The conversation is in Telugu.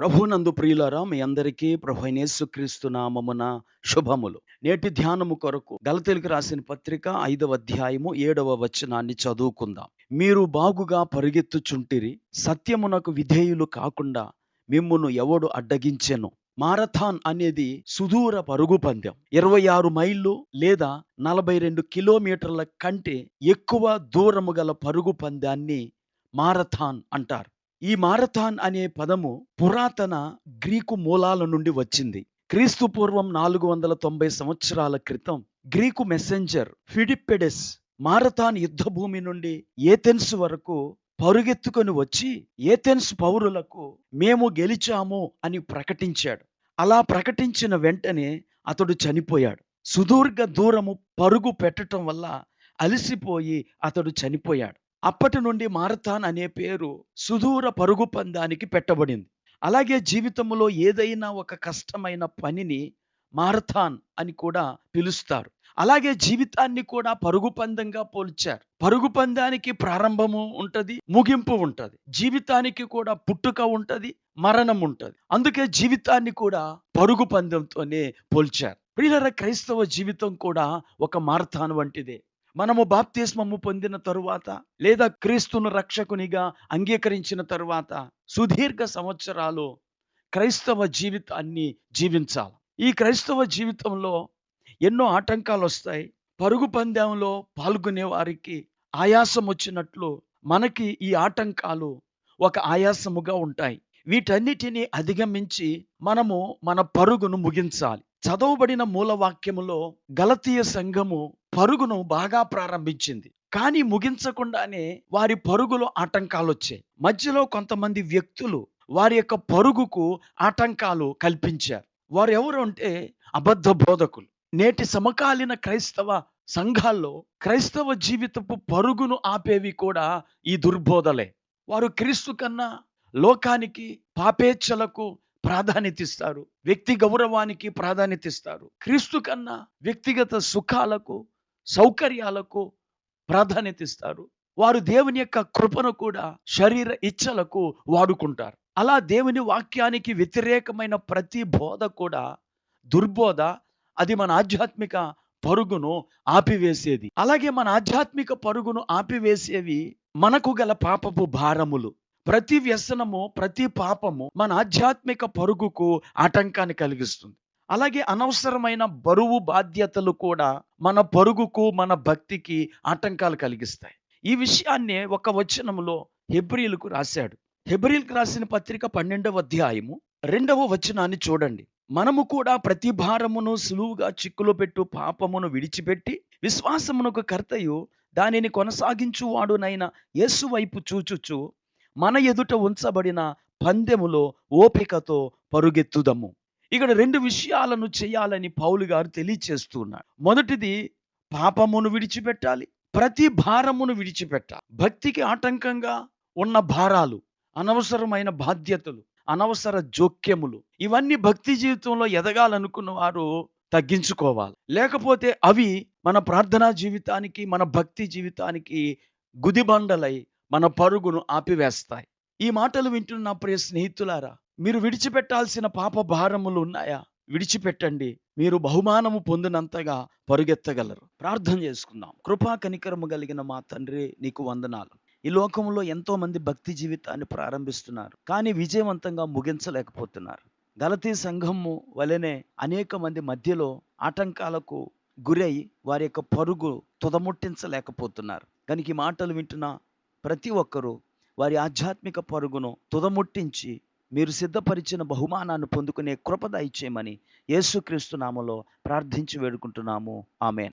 ప్రభునందు ప్రియులారా మీ అందరికీ ప్రభు అయిన యేసుక్రీస్తు నామమున శుభములు. నేటి ధ్యానము కొరకు గలతెలకు రాసిన పత్రిక ఐదవ అధ్యాయము ఏడవ వచనాన్ని చదువుకుందాం. మీరు బాగుగా పరిగెత్తుచుంటిరి సత్యమునకు విధేయులు కాకుండా మిమ్మును ఎవడు అడ్డగించెను? మారథాన్ అనేది సుదూర పరుగు పందెం. ఇరవై ఆరు మైళ్ళు లేదా నలభై రెండు కిలోమీటర్ల కంటే ఎక్కువ దూరము గల పరుగు పందాన్ని మారథాన్ అంటారు. ఈ మారథాన్ అనే పదము పురాతన గ్రీకు మూలాల నుండి వచ్చింది. క్రీస్తు పూర్వం నాలుగు వందల తొంభై సంవత్సరాల క్రితం గ్రీకు మెసెంజర్ ఫిడిప్పెడెస్ మారథాన్ యుద్ధ భూమి నుండి ఏథెన్స్ వరకు పరుగెత్తుకొని వచ్చి ఏథెన్స్ పౌరులకు మేము గెలిచాము అని ప్రకటించాడు. అలా ప్రకటించిన వెంటనే అతడు చనిపోయాడు. సుదూర్ఘ దూరము పరుగు పెట్టడం వల్ల అలసిపోయి అతడు చనిపోయాడు. అప్పటి నుండి మారథాన్ అనే పేరు సుదూర పరుగు పందానికి పెట్టబడింది. అలాగే జీవితంలో ఏదైనా ఒక కష్టమైన పనిని మారథాన్ అని కూడా పిలుస్తారు. అలాగే జీవితాన్ని కూడా పరుగు పందంగా పోల్చారు. పరుగు పందానికి ప్రారంభము ఉంటది ముగింపు ఉంటది. జీవితానికి కూడా పుట్టుక ఉంటది మరణం ఉంటది. అందుకే జీవితాన్ని కూడా పరుగు పందెంతోనే పోల్చారు. ప్రియుల క్రైస్తవ జీవితం కూడా ఒక మారథాన్ వంటిదే. మనము బాప్తిస్మము పొందిన తరువాత లేదా క్రీస్తును రక్షకునిగా అంగీకరించిన తరువాత సుదీర్ఘ సంవత్సరాలు క్రైస్తవ జీవితాన్ని జీవించాలి. ఈ క్రైస్తవ జీవితంలో ఎన్నో ఆటంకాలు వస్తాయి. పరుగు పందెంలో పాల్గొనే వారికి ఆయాసం వచ్చినట్లు మనకి ఈ ఆటంకాలు ఒక ఆయాసముగా ఉంటాయి. వీటన్నిటిని అధిగమించి మనము మన పరుగును ముగించాలి. చదవబడిన మూలవాక్యములో గలతీయ సంఘము పరుగును బాగా ప్రారంభించింది. కానీ ముగించకుండానే వారి పరుగులో ఆటంకాలు వచ్చాయి మధ్యలో కొంతమంది వ్యక్తులు వారి యొక్క పరుగుకు ఆటంకాలు కల్పించారు. వారు ఎవరు అంటే అబద్ధ బోధకులు. నేటి సమకాలీన క్రైస్తవ సంఘాల్లో క్రైస్తవ జీవితపు పరుగును ఆపేవి కూడా ఈ దుర్బోధలే. వారు క్రీస్తు కన్నా లోకానికి పాపేచ్ఛలకు ప్రాధాన్యత ఇస్తారు వ్యక్తి గౌరవానికి ప్రాధాన్యత ఇస్తారు క్రీస్తు కన్నా వ్యక్తిగత సుఖాలకు సౌకర్యాలకు ప్రాధాన్యతిస్తారు వారు దేవుని యొక్క కృపను కూడా శరీర ఇచ్చలకు వాడుకుంటారు. అలా దేవుని వాక్యానికి వ్యతిరేకమైన ప్రతి బోధ కూడా దుర్బోధ అది మన ఆధ్యాత్మిక పరుగును ఆపివేసేది. అలాగే మన ఆధ్యాత్మిక పరుగును ఆపివేసేవి మనకు గల పాపపు భారములు. ప్రతి వ్యసనము ప్రతి పాపము మన ఆధ్యాత్మిక పరుగుకు ఆటంకాన్ని కలిగిస్తుంది. అలాగే అనవసరమైన బరువు బాధ్యతలు కూడా మన పరుగుకు మన భక్తికి ఆటంకాలు కలిగిస్తాయి. ఈ విషయాన్నే ఒక వచనంలో హెబ్రిలకు రాశాడు. హెబ్రిల్కి రాసిన పత్రిక పన్నెండవ అధ్యాయము రెండవ వచనాన్ని చూడండి. మనము కూడా ప్రతి భారమును సులువుగా చిక్కులో పెట్టు పాపమును విడిచిపెట్టి విశ్వాసమునకు కర్తయు దానిని కొనసాగించువాడునైన యేసు వైపు చూచుచు మన ఎదుట ఉంచబడిన పందెములో ఓపికతో పరుగెత్తుదము. ఇక్కడ రెండు విషయాలను చేయాలని పౌలు గారు తెలియచేస్తున్నాడు. మొదటిది పాపమును విడిచిపెట్టాలి ప్రతి భారమును విడిచిపెట్టాలి. భక్తికి ఆటంకంగా ఉన్న భారాలు అనవసరమైన బాధ్యతలు అనవసర జోక్యములు ఇవన్నీ భక్తి జీవితంలో ఎదగాలనుకున్న వారు తగ్గించుకోవాలి. లేకపోతే అవి మన ప్రార్థనా జీవితానికి మన భక్తి జీవితానికి గుదిబండలై మన పరుగును ఆపివేస్తాయి. ఈ మాటలు వింటున్న ప్రియ స్నేహితులారా మీరు విడిచిపెట్టాల్సిన పాప భారములు ఉన్నాయా? విడిచిపెట్టండి. మీరు బహుమానము పొందినంతగా పరుగెత్తగలరు. ప్రార్థన చేసుకుందాం. కృపా కనికరము కలిగిన మా తండ్రి నీకు వందనాలు. ఈ లోకంలో ఎంతో మంది భక్తి జీవితాన్ని ప్రారంభిస్తున్నారు కానీ విజయవంతంగా ముగించలేకపోతున్నారు. గలతీ సంఘము వలనే అనేక మంది మధ్యలో ఆటంకాలకు గురై వారి యొక్క పరుగు తుదముట్టించలేకపోతున్నారు. కనుక ఈ మాటలు వింటున్న ప్రతి ఒక్కరూ వారి ఆధ్యాత్మిక పరుగును తుదముట్టించి మీరు సిద్ధపరిచిన బహుమానాన్ని పొందుకునే కృపద ఇచ్చేయమని యేసుక్రీస్తు నామలో ప్రార్థించి వేడుకుంటున్నాము. ఆమె